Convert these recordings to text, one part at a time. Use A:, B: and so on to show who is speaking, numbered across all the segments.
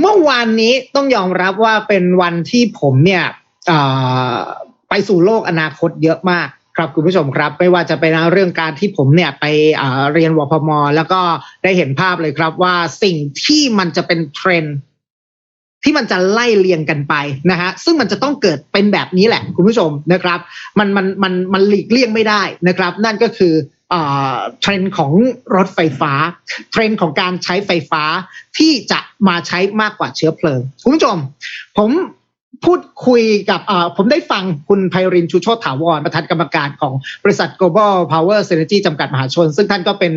A: เมื่อวานนี้ต้องยอมรับว่าเป็นวันที่ผมเนี่ยไปสู่โลกอนาคตเยอะมากครับคุณผู้ชมครับไม่ว่าจะเป็นเรื่องการที่ผมเนี่ยไปเรียนวพม แล้วก็ได้เห็นภาพเลยครับว่าสิ่งที่มันจะเป็นเทรนด์ที่มันจะไล่เรียงกันไปนะฮะซึ่งมันจะต้องเกิดเป็นแบบนี้แหละ คุณผู้ชมนะครับ มันมันมันมันหลีกเลี่ยงไม่ได้นะครับ นั่นก็คือ เทรนด์ของรถไฟฟ้า เทรนด์ของการใช้ไฟฟ้าที่จะมาใช้มากกว่าเชื้อเพลิงคุณผู้ชม ผมพูดคุยกับผมได้ฟังคุณไพรินชูโชตถาวร ประธานกรรมการของบริษัท global power synergy จำกัดมหาชน ซึ่งท่านก็เป็น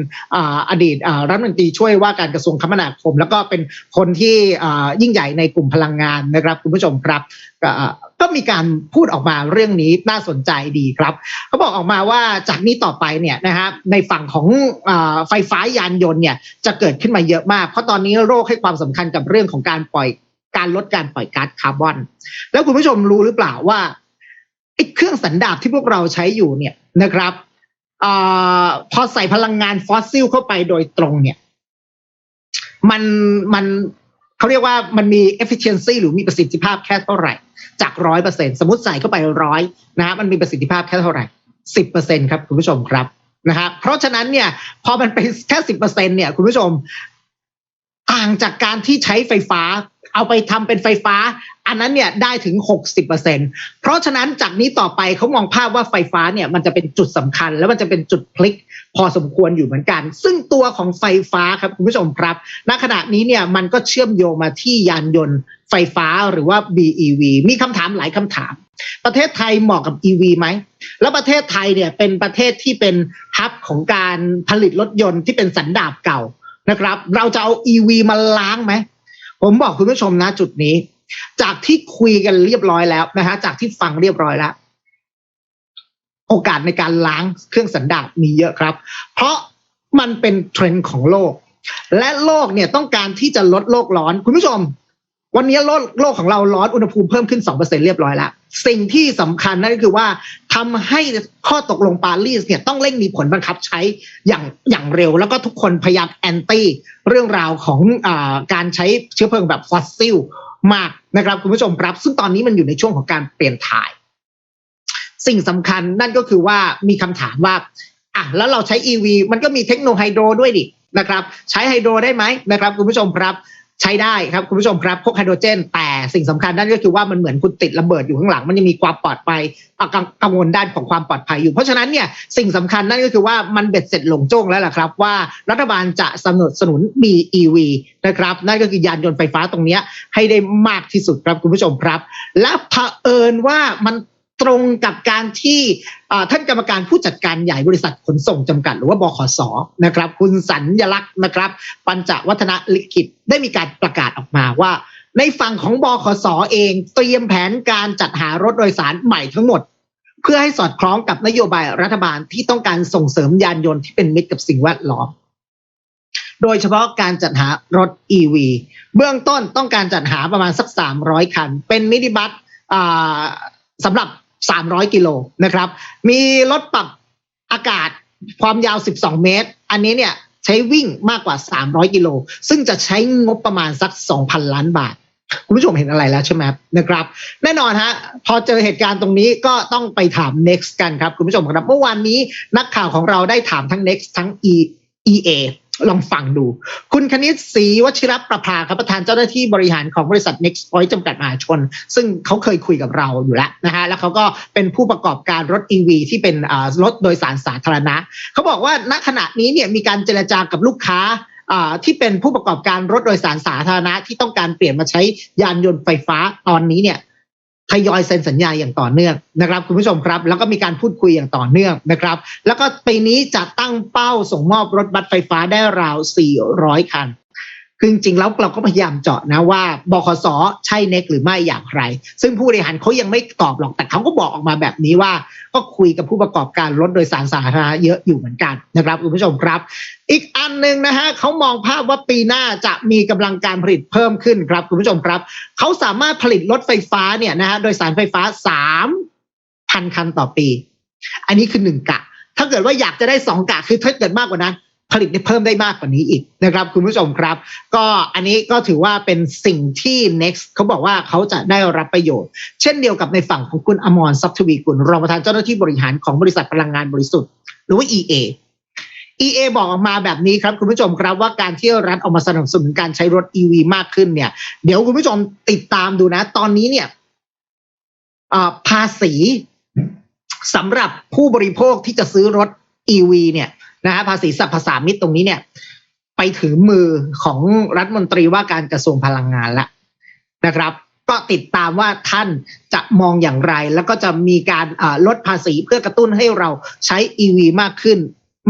A: อดีตรัฐมนตรีช่วยว่าการกระทรวงคมนาคม แล้วก็เป็นคนที่ยิ่งใหญ่ในกลุ่มพลังงานนะครับ คุณผู้ชมครับ ก็มีการพูดออกมาเรื่องนี้น่าสนใจดีครับเขาบอกออกมาว่าจากนี้ต่อไปเนี่ยนะครับในฝั่งของไฟฟ้ายานยนต์เนี่ยจะเกิดขึ้นมาเยอะมาก เพราะตอนนี้โรคให้ความสำคัญกับเรื่องของการปล่อยการลดการปล่อยก๊าซคาร์บอน แล้วคุณผู้ชมรู้หรือเปล่าว่าไอ้เครื่องสันดาปที่พวกเราใช้อยู่เนี่ยนะครับอพอใส่พลังงานฟอสซิลเข้าไปโดยตรงเนี่ย มันมัน เขาเรียกว่ามันมี efficiency หรือมีประสิทธิภาพแค่เท่าไหร่ จากร้อยเปอร์เซ็นสมมติใส่เข้าไปร้อยนะฮะมันมีประสิทธิภาพแค่เท่าไหร่สิบเปอร์เซ็นครับคุณผู้ชมครับนะครับเพราะฉะนั้นเนี่ยพอมันเป็นแค่สิบเปอร์เซ็นเนี่ยคุณผู้ชม ต่างจากการที่ใช้ไฟฟ้า เอาไปทำเป็นไฟฟ้า อันนั้นเนี่ยได้ถึง 60%เพราะฉะนั้นจากนี้ต่อไปเขามองภาพว่าไฟฟ้าเนี่ยมันจะเป็นจุดสำคัญ แล้วมันจะเป็นจุดพลิกพอสมควรอยู่เหมือนกัน ซึ่งตัวของไฟฟ้าครับคุณผู้ชมครับ ณขณะนี้เนี่ยมันก็เชื่อมโยงมาที่ยานยนต์ไฟฟ้าหรือว่า BEV มีคำถามหลายคำถาม ประเทศไทยเหมาะกับ EV ไหม แล้วประเทศไทยเนี่ยเป็นประเทศที่เป็นฮับของการผลิตรถยนต์ที่เป็นสันดาปเก่า นะครับ เราจะเอา EV มาล้างไหม ผมบอกคุณผู้ชมนะจุดนี้ จากที่คุยกันเรียบร้อยแล้วนะฮะจากที่ฟังเรียบร้อยแล้ว โอกาสในการล้างเครื่องสันดาปมีเยอะครับ เพราะมันเป็นเทรนด์ของโลก และโลกเนี่ยต้องการที่จะลดโลกร้อน คุณผู้ชม วันนี้โลกโลกของเราร้อนอุณหภูมิเพิ่มขึ้น2%เรียบร้อยแล้ว สิ่งที่สำคัญนั่นก็คือว่าทำให้ข้อตกลงปารีสเนี่ยต้องเร่งมีผลบังคับใช้อย่างอย่างเร็ว แล้วก็ทุกคนพยายามแอนตี้เรื่องราวของอการใช้เชื้อเพลิงแบบฟอสซิลมากนะครับคุณผู้ชมครับ ซึ่งตอนนี้มันอยู่ในช่วงของการเปลี่ยนถ่าย สิ่งสำคัญนั่นก็คือว่ามีคำถามว่าอะแล้วเราใช้ EV มันก็มีเทคโนไฮโดรด้วยดินะครับ ใช้ไฮโดรได้ไหมนะครับคุณผู้ชมครับ ใช้ได้ครับคุณผู้ชมครับพวกไฮโดรเจน แต่สิ่งสำคัญนั่นก็คือว่ามันเหมือนคุณติดระเบิดอยู่ข้างหลัง มันยังมีความปลอดภัยกังวลด้านของความปลอดภัยอยู่ เพราะฉะนั้นเนี่ยสิ่งสำคัญนั่นก็คือว่ามันเบ็ดเสร็จหลงโจ้งแล้วล่ะครับ ว่ารัฐบาลจะสนับสนุน BEV นะครับ นั่นก็คือยานยนต์ไฟฟ้าตรงนี้ให้ได้มากที่สุดครับคุณผู้ชมครับ และเผอิญว่ามัน ตรงกับการที่ท่านกรรมการผู้จัดการใหญ่บริษัทขนส่งจำกัด หรือว่าบขสนะครับ คุณสัญญลักษณ์นะครับ ปัญจวัฒนลิขิตได้มีการประกาศออกมาว่า ในฝั่งของบขสเอง เตรียมแผนการจัดหารถโดยสารใหม่ทั้งหมด เพื่อให้สอดคล้องกับนโยบายรัฐบาลที่ต้องการส่งเสริมยานยนต์ที่เป็นมิตรกับสิ่งแวดล้อมโดยเฉพาะการจัดหารถ EV เบื้องต้นต้องการจัดหาประมาณสัก 300 คัน เป็นมินิบัสสำหรับ 300 กิโลนะครับ มีรถปรับอากาศความยาว 12 เมตร อันนี้เนี่ยใช้วิ่งมากกว่า 300 กิโล ซึ่งจะใช้งบประมาณสัก 2,000 ล้านบาท คุณผู้ชมเห็นอะไรแล้วใช่ไหมนะครับ แน่นอนฮะ พอเจอเหตุการณ์ตรงนี้ก็ต้องไปถาม next กันครับ คุณผู้ชมครับ เมื่อวานนี้นักข่าวของเราได้ถามทั้ง next ทั้ง e EA ลองฟังดู คุณคณิตศรีวชิรประภาครับประธานเจ้าหน้าที่บริหารของบริษัท Next Point จำกัดมหาชน ซึ่งเขาเคยคุยกับเราอยู่แล้วนะฮะแล้วเขาก็เป็นผู้ประกอบการรถ EV ที่เป็นรถโดยสารสาธารณะเขาบอกว่าณขณะนี้เนี่ยมีการเจรจากับลูกค้าที่เป็นผู้ประกอบการรถโดยสารสาธารณะที่ต้องการเปลี่ยนมาใช้ยานยนต์ไฟฟ้าตอนนี้เนี่ย ทยอยเซ็นสัญญาอย่างต่อเนื่องนะครับคุณผู้ชมครับ แล้วก็มีการพูดคุยอย่างต่อเนื่องนะครับ แล้วก็ปีนี้จะตั้งเป้าส่งมอบรถบัสไฟฟ้าได้ราว 400 คัน คือจริงๆแล้วเราก็พยายามเจาะนะว่าบขสใช่เน็กหรือไม่อย่างไร ซึ่งผู้บริหารเขายังไม่ตอบหรอกแต่เขาก็บอกออกมาแบบนี้ว่า ก็คุยกับผู้ประกอบการรถโดยสารสาธารณะเยอะอยู่เหมือนกันนะครับคุณผู้ชมครับ อีกอันหนึ่งนะฮะเขามองภาพว่าปีหน้าจะมีกำลังการผลิตเพิ่มขึ้นครับคุณผู้ชมครับเขาสามารถผลิตรถไฟฟ้าเนี่ยนะฮะโดยสารไฟฟ้าสามพันคันต่อปี อันนี้คือหนึ่งกะ ถ้าเกิดว่าอยากจะได้สองกะคือถ้าเกิดมากกว่านั้น ผลิตได้เพิ่มได้มากกว่านี้อีกนะครับ คุณผู้ชมครับ ก็อันนี้ก็ถือว่าเป็นสิ่งที่ next เขาบอกว่าเขาจะได้รับประโยชน์ เช่นเดียวกับในฝั่งของคุณอมรทรัพย์ทวีกุลรองประธานเจ้าหน้าที่บริหารของบริษัทพลังงานบริสุทธิ์หรือว่า EA EA บอกออกมาแบบนี้ครับ คุณผู้ชมครับว่าการที่รัฐออกมาสนับสนุนการใช้รถ EV มากขึ้นเนี่ย เดี๋ยวคุณผู้ชมติดตามดูนะ ตอนนี้เนี่ยภาษีสำหรับผู้บริโภคที่จะซื้อรถ EV เนี่ย นะฮะภาษีสรรพสามิตตรงนี้เนี่ย ไปถึงมือของรัฐมนตรีว่าการกระทรวงพลังงานแล้วนะครับ ก็ติดตามว่าท่านจะมองอย่างไร แล้วก็จะมีการลดภาษีเพื่อกระตุ้นให้เราใช้ EV มากขึ้น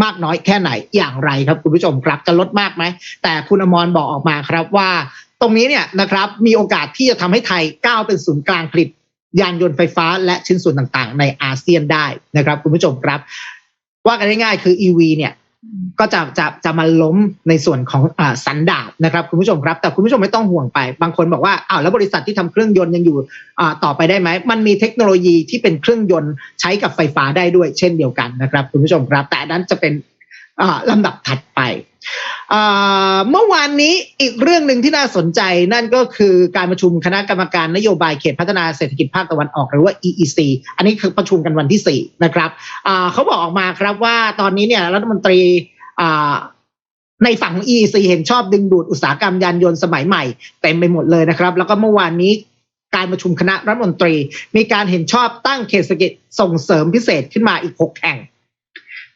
A: มากน้อยแค่ไหนอย่างไรครับคุณผู้ชมครับจะลดมากไหม แต่คุณอมรบอกออกมาครับว่า ตรงนี้เนี่ยนะครับมีโอกาสที่จะทำให้ไทยก้าวเป็นศูนย์กลางผลิตยานยนต์ไฟฟ้าและชิ้นส่วนต่างๆ ในอาเซียนได้นะครับคุณผู้ชมครับ ว่ากันง่ายๆคือ EV เนี่ยก็จะจะจะมาล้มในส่วนของอสันดาบนะครับคุณผู้ชมครับ แต่คุณผู้ชมไม่ต้องห่วงไป บางคนบอกว่าอ้าวแล้วบริษัทที่ทำเครื่องยนต์ยังอยู่ต่อไปได้ไหม มันมีเทคโนโลยีที่เป็นเครื่องยนต์ใช้กับไฟฟ้าได้ด้วยเช่นเดียวกันนะครับคุณผู้ชมครับ แต่นั้นจะเป็น ลำดับถัดไปอ่าเมื่อวานนี้อีกเรื่องหนึ่งที่น่าสนใจนั่นก็คือการประชุมคณะกรรมการนโยบายเขตพัฒนาเศรษฐกิจภาคตะวันออกหรือว่า EEC อันนี้คือประชุมกันวันที่ 4 นะครับอ่าเขาบอกออกมาครับว่าตอนนี้เนี่ยรัฐมนตรีอ่าในฝั่งของ EEC เห็นชอบดึงดูดอุตสาหกรรมยานยนต์สมัยใหม่เต็มไปหมดเลยนะครับ แล้วก็เมื่อวานนี้การประชุมคณะรัฐมนตรี มีการเห็นชอบตั้งเขตเศรษฐกิจส่งเสริมพิเศษขึ้นมาอีก 6 แห่ง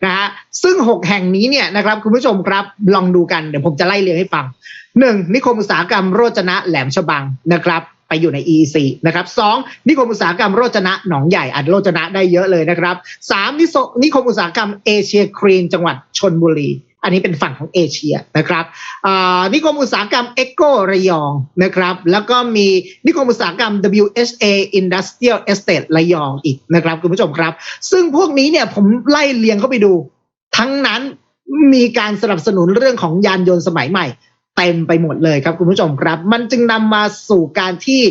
A: นะฮะซึ่ง 6 แห่งนี้เนี่ยนะครับคุณผู้ชมครับลองดูกันเดี๋ยวผมจะไล่เรียงให้ฟังหนึ่งนิคมอุตสาหกรรมโรจนะแหลมฉบังนะครับไปอยู่ใน EEC นะครับสองนิคมอุตสาหกรรมโรจนะหนองใหญ่อันโรจนะได้เยอะเลยนะครับสามนิโซนิคมอุตสาหกรรมเอเชียครีนจังหวัดชนบุรี อันนี้เป็นฝั่งของเอเชียนะครับนิคมอุตสาหกรรมเอ็กโกระยองนะครับ แล้วก็มีนิคมอุตสาหกรรม WHA Industrial Estate ระยองอีกนะครับคุณผู้ชมครับ ซึ่งพวกนี้เนี่ยผมไล่เลียงเข้าไปดู ทั้งนั้นมีการสนับสนุนเรื่องของยานยนต์สมัยใหม่เต็มไปหมดเลยครับคุณผู้ชมครับ มันจึงนำมาสู่การที่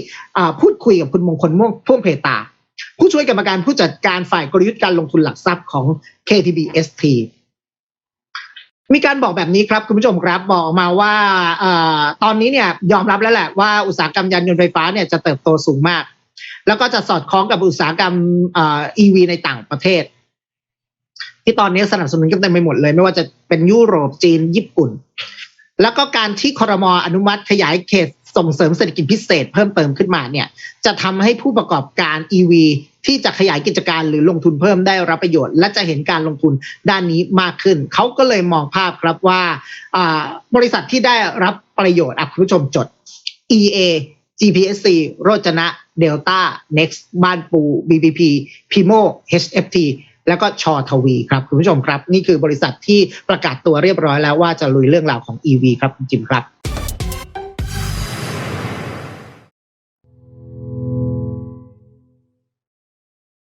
A: พูดคุยกับคุณมงคลม่วงพ่วงเพตา ผู้ช่วยกรรมการผู้จัดการฝ่ายกลยุทธ์การลงทุนหลักทรัพย์ของ KTBST มีการบอกแบบนี้ครับคุณผู้ชมครับบอกมาว่าอตอนนี้เนี่ยยอมรับแล้วแหละว่าอุตสาหกรรมยานยนต์ไฟฟ้าเนี่ยจะเติบโตสูงมาก แล้วก็จะสอดคล้องกับอุตสาหกรรมอีวีในต่างประเทศ ที่ตอนนี้สนับสนุนกันเต็มไปหมดเลย ไม่ว่าจะเป็นยุโรปจีน ญี่ปุ่น แล้วก็การที่คอรมออนุมัติขยายเขตส่งเสริมเศรษฐกิจพิเศษเพิ่มเติมขึ้นมาเนี่ยจะทำให้ผู้ประกอบการ EV ที่จะขยายกิจการหรือลงทุนเพิ่มได้รับประโยชน์ และจะเห็นการลงทุนด้านนี้มากขึ้น เขาก็เลยมองภาพครับว่าอ่าบริษัทที่ได้รับประโยชน์อะคุณผู้ชมจด EA GPSC โรจนะ Delta Next บ้านปู BBP Pimo HFT แล้วก็ชอทวีครับคุณผู้ชมครับ นี่คือบริษัทที่ประกาศตัวเรียบร้อยแล้วว่าจะลุยเรื่องราวของ EV ครับคุณจิมครับ